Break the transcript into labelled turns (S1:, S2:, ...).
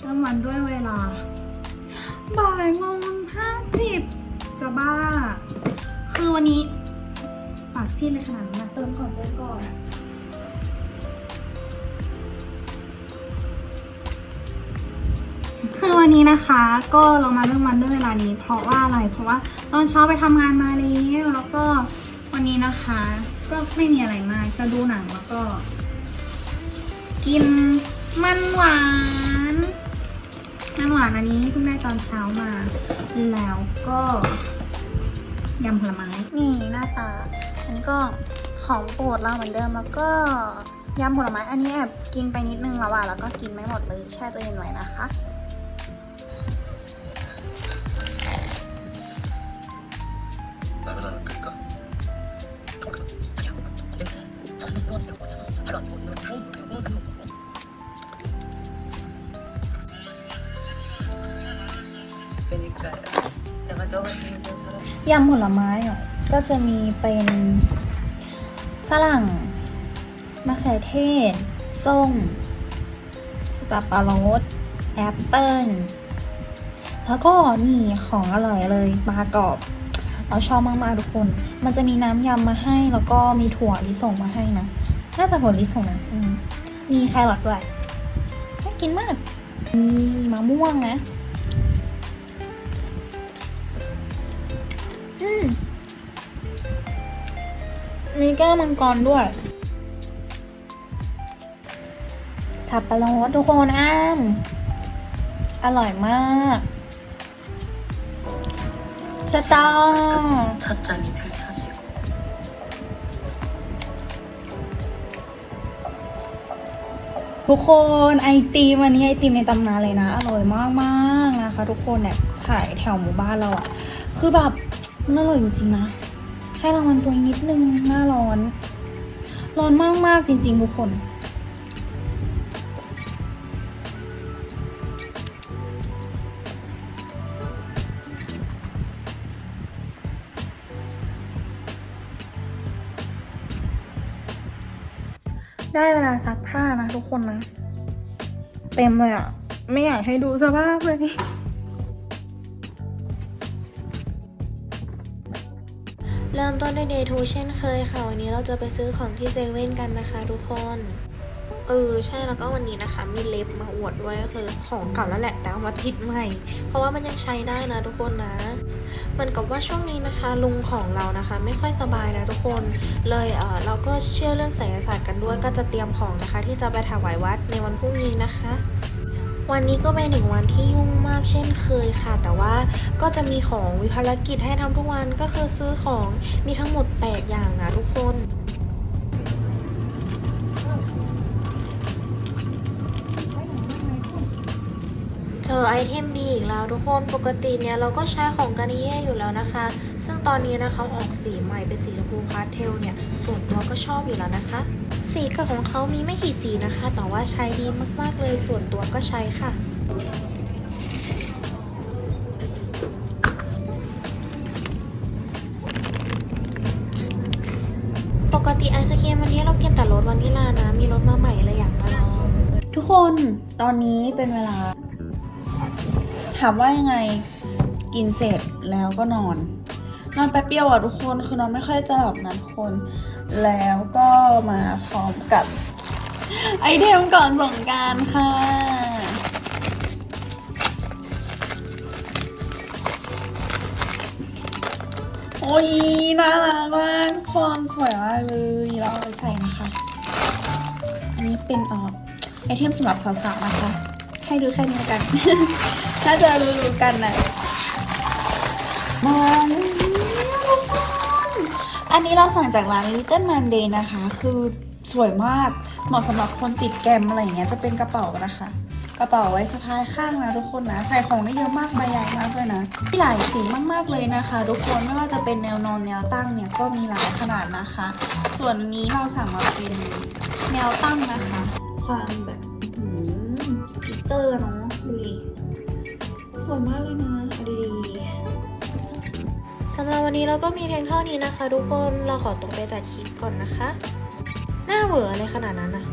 S1: เริ่มวันด้วยเวลา บ่ายโมงห้าสิบจะบ้า คือวันนี้ ปากซีดเลยขนาดนั้นเติมก่อนเติมก่อนคือวันนี้นะคะก็เรามาเรื่องวันด้วยเวลานี้ เพราะว่าอะไรเพราะว่าตอนเช้าไปทำงานมาแล้วแล้วก็วันนี้นะคะ ก็ไม่มีอะไรมากก็ดูหนังแล้วก็ กิน มันหวาน มันหวานอันนี้เพิ่งได้ตอนเช้ามา แล้วก็ยำผลไม้ นี่หน้าตา อันนี้ก็ของโปรดเราเหมือนเดิมแล้วก็ยำผลไม้อันนี้แอบกินไปนิดนึงแล้วอะแล้วก็กินไม่หมดเลยแช่ตัวเย็นไว้นะคะ ยำผลไม้อะก็จะมีเป็นฝรั่งมะเขือเทศ ส้มสตรอเบอรสแอปเปิ้ลแล้วก็นี่ของอร่อยเลยปลากรอบเราชอบมาก ๆ ทุกคน มันจะมีน้ำยำมาให้ แล้วก็มีถั่วลิสงมาให้นะน่าจะถั่วลิสงนะอืมมีแครอทด้วยน่ากินมากมีมะม่วงนะ มีแก้วมังกรด้วย สับปะรดทุกคนอ้ามอร่อยมากสตอ
S2: 끝 찻장이 펼쳐지고
S1: ทุกคนไอติมอันนี้ไอติมในตำนานเลยนะ อร่อยมากๆนะคะ ทุกคนเนี่ยขายแถวหมู่บ้านเราอะคือแบบมันอร่อยจริงๆนะ ให้รางวัลตัวเองนิดนึงหน้าร้อน ร้อนมากๆจริง ๆ ทุกคนได้เวลาซักผ้านะทุกคนนะ เต็มเลยอะไม่อยากให้ดูสภาพเลย
S3: เริ่มต้นด้วย day 2เช่นเคยค่ะ วันนี้เราจะไปซื้อของที่เซเว่นกันนะคะทุกคน เออ ใช่แล้วก็วันนี้นะคะ มีเล็บมาอวดด้วยก็คือของเก่าแล้วแหละ แต่เอามาติดใหม่ เพราะว่ามันยังใช้ได้นะทุกคนนะเหมือนกับว่าช่วงนี้นะคะ ลุงของเรานะคะ ไม่ค่อยสบายนะทุกคน เลยเออเราก็เชื่อเรื่องไสยศาสตร์กันด้วย ก็จะเตรียมของนะคะ ที่จะไปถวายวัดในวันพรุ่งนี้นะคะ วันนี้ก็เป็นหนึ่งวันที่ยุ่งมากเช่นเคยค่ะ แต่ว่าก็จะมีของวิภารกิจให้ทำทุกวันก็คือซื้อของมีทั้งหมด 8 อย่างนะทุกคนเจอไอเทมดีอีกแล้วทุกคนปกติเนี่ยเราก็ใช้ของกานิเย่อยู่แล้วนะคะ ซึ่งตอนนี้นะคะออกสีใหม่เป็นสีชมพูพาสเทลเนี่ย ส่วนตัวก็ชอบอยู่แล้วนะคะ สีกับของเขามีไม่กี่สีนะคะ แต่ว่าใช้ดีมากๆเลยส่วนตัวก็ใช้ค่ะปกติไอศครีมวันนี้เรากินแต่รสวานิลลานะ มีรสมาใหม่เลยอยากมาลอง
S1: ทุกคนตอนนี้เป็นเวลา ถามว่ายังไงกินเสร็จแล้วก็นอน นอนแป๊บเดียวอะทุกคน คือนอนไม่ค่อยจะหลับนะทุกคน แล้วก็มาพร้อมกับไอเทมก่อนส่งการค่ะ โอ้ยน่ารักมากคนสวยมากเลยเราไปใส่นะคะ อันนี้เป็นออไอเทมสำหรับสาวๆนะคะ ให้ดูแค่นี้กัน ถ้าจะรู้ๆกันนะมา อันนี้เราสั่งจากร้าน Little Monday นะคะ คือสวยมาก เหมาะสำหรับคนติดแกมอะไรอย่างเงี้ย จะเป็นกระเป๋านะคะ กระเป๋าไว้สะพายข้างนะทุกคนนะ ใส่ของได้เยอะมากใบใหญ่มากเลยนะ มีหลายสีมากๆเลยนะคะ ทุกคน ไม่ว่าจะเป็นแนวนอนแนวตั้งเนี่ยก็มีหลายขนาดนะคะ ส่วนนี้เราสั่งมาเป็นแนวตั้งนะคะ ความแบบอื้อหือกิเตอร์เนาะดูดิ สวยมากเลยนะดีำ
S3: หรับวันนี้เราก็มีเพียงเท่านี้นะคะ ทุกคนเราขอตัวไปตัดคลิปก่อนนะคะ หน้าเบื่ออะไรขนาดนั้นนะ